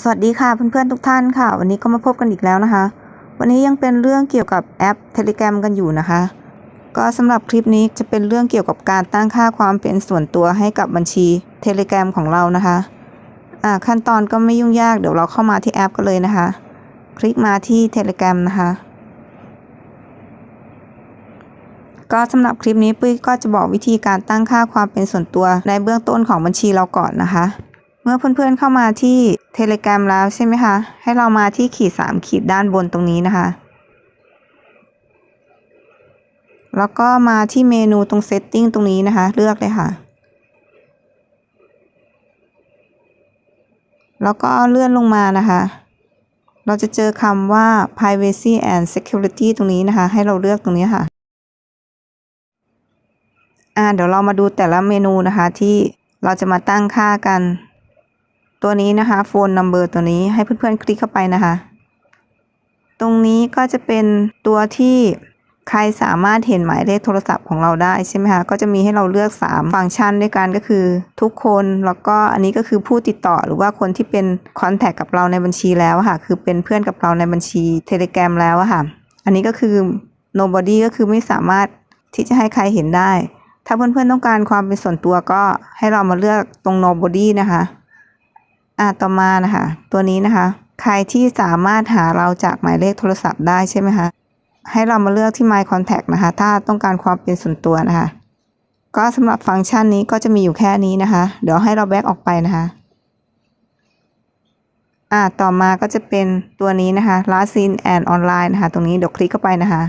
สวัสดีค่ะเพื่อนๆทุกท่านค่ะ วันนี้ก็มาพบกันอีกแล้วนะคะ วันนี้ยังเป็นเรื่องเกี่ยวกับแอป Telegram กันอยู่นะคะ ก็สำหรับคลิปนี้จะเป็นเรื่องเกี่ยวกับการตั้งค่าความเป็นส่วนตัวให้กับบัญชี Telegram ของเรานะคะอ่าขั้นตอนก็ไม่ยุ่งยากเดี๋ยวเราเข้ามาที่แอปกันเลยนะคะ คลิกมาที่ Telegram นะคะ ก็สำหรับคลิปนี้ปุ้ยก็จะบอกวิธีการตั้งค่าความเป็นส่วนตัวในเบื้องต้นของบัญชีเราก่อนนะคะ เมื่อเพื่อนๆเข้ามาที่ Telegram แล้วใช่ไหมคะ ให้เรามาที่ขีดสามขีดด้านบนตรงนี้นะคะ แล้วก็มาที่เมนูตรง Setting ตรงนี้นะคะ เลือกเลยค่ะ แล้วก็เลื่อนลงมานะคะ เราจะเจอคำว่า privacy and security ตรงนี้นะคะ ให้เราเลือกตรงนี้ค่ะ อ่าเดี๋ยวเรามาดูแต่ละเมนูนะคะที่เราจะมาตั้งค่ากัน ตัวนี้นะคะโฟนนัมเบอร์ตัวนี้ให้เพื่อนๆคลิกเข้าไปนะคะ ตรงนี้ก็จะเป็นตัวที่ใครสามารถเห็นหมายเลขโทรศัพท์ของเราได้ใช่ไหมคะ ก็จะมีให้เราเลือก 3 ฟังก์ชันด้วยกันก็คือทุกคน แล้วก็อันนี้ก็คือผู้ติดต่อหรือว่าคนที่เป็นคอนแทคกับเราในบัญชีแล้วค่ะ คือเป็นเพื่อนกับเราในบัญชี Telegram แล้วค่ะ อันนี้ก็คือ nobody ก็คือไม่สามารถที่จะให้ใครเห็นได้ ถ้าเพื่อนๆต้องการความเป็นส่วนตัวก็ให้เรามาเลือกตรง nobody นะคะ อ่าต่อมานะคะ ตัวนี้นะคะ ใครที่สามารถหาเราจากหมายเลขโทรศัพท์ได้ใช่ไหมคะให้เรามาเลือกที่ My Contact นะคะ ถ้าต้องการความเป็นส่วนตัวนะคะ ก็สำหรับฟังก์ชันนี้ก็จะมีอยู่แค่นี้นะคะ เดี๋ยวให้เราแบ็กออกไปนะคะ อ่า ต่อมาก็จะเป็นตัวนี้นะคะ Last Seen and Online นะคะ ตรงนี้เดี๋ยวคลิกเข้าไปนะคะ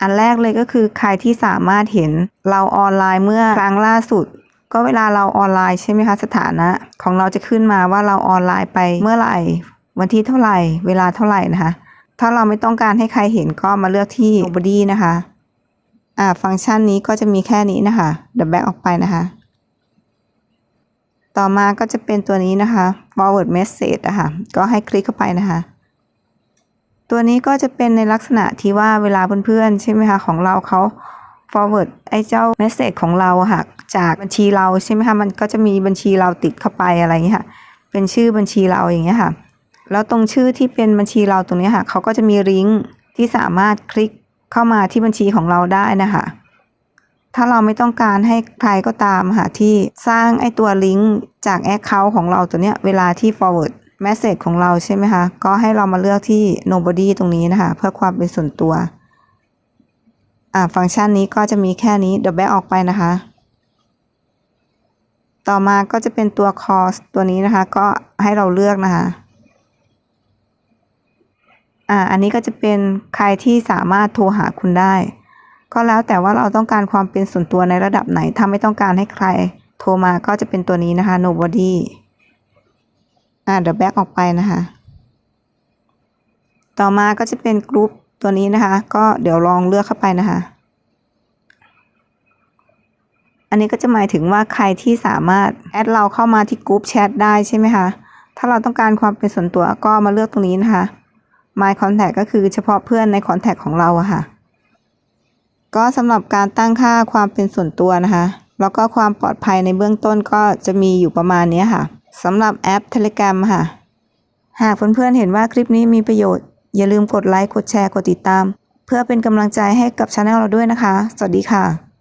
อันแรกเลยก็คือใครที่สามารถเห็นเราออนไลน์เมื่อครั้งล่าสุด ก็เวลาเราออนไลน์ใช่ไหมคะสถานะ ของเราจะขึ้นมาว่าเราออนไลน์ไปเมื่อไหร่ วันที่เท่าไหร่ เวลาเท่าไหร่นะคะ ถ้าเราไม่ต้องการให้ใครเห็นก็มาเลือกที่ nobody นะคะอ่าฟังก์ชันนี้ก็จะมีแค่นี้นะคะเดี๋ยวแบกออกไปนะคะ ต่อมาก็จะเป็นตัวนี้นะคะ forward message อะคะก็ให้คลิกเข้าไปนะคะตัวนี้ก็จะเป็นในลักษณะที่ว่าเวลาเพื่อนๆใช่ไหมคะของเราเขา forward ไอ้เจ้า message ของเราค่ะจากบัญชีเราใช่ไหมคะมันก็จะมีบัญชีเราติดเข้าไปอะไรอย่างเงี้ยค่ะเป็นชื่อบัญชีเราอย่างเงี้ยค่ะแล้วตรงชื่อที่เป็นบัญชีเราตรงนี้ค่ะเขาก็จะมีลิงก์ที่สามารถคลิกเข้ามาที่บัญชีของเราได้นะคะถ้าเราไม่ต้องการให้ใครก็ตามค่ะที่สร้างไอ้ตัวลิงก์จากแอคเคาท์ของเราตัวเนี้ยเวลาที่ forward message ของเราใช่ไหมคะก็ให้เรามาเลือกที่ nobody ตรงนี้นะคะเพื่อความเป็นส่วนตัว ฟังก์ชันนี้ก็จะมีแค่นี้เดี๋ยวแบกออกไปนะคะ ต่อมาก็จะเป็นตัว call ตัวนี้นะคะ ก็ให้เราเลือกนะคะอ่าอันนี้ก็จะเป็นใครที่สามารถโทรหาคุณได้ ก็แล้วแต่ว่าเราต้องการความเป็นส่วนตัวในระดับไหน ถ้าไม่ต้องการให้ใครโทรมาก็จะเป็นตัวนี้นะคะ nobody อ่าเดี๋ยวแบ็กออกไปนะคะ ต่อมาก็จะเป็นกรุ๊ป ตัวนี้นะคะ ก็เดี๋ยวลองเลือกเข้าไปนะคะ อันนี้ก็จะหมายถึงว่าใครที่สามารถแอดเราเข้ามาที่กรุ๊ปแชทได้ใช่ไหมคะถ้าเราต้องการความเป็นส่วนตัวก็มาเลือกตรงนี้นะคะ My Contact ก็คือเฉพาะเพื่อนใน Contact ของเราอะค่ะ ก็สำหรับการตั้งค่าความเป็นส่วนตัวนะคะ แล้วก็ความปลอดภัยในเบื้องต้นก็จะมีอยู่ประมาณนี้ค่ะสำหรับแอป Telegram ค่ะ หากเพื่อนๆเห็นว่าคลิปนี้มีประโยชน์ อย่าลืมกดไลค์ กดแชร์ กดติดตาม เพื่อเป็นกำลังใจให้กับช anel เราด้วยนะคะ สวัสดีค่ะ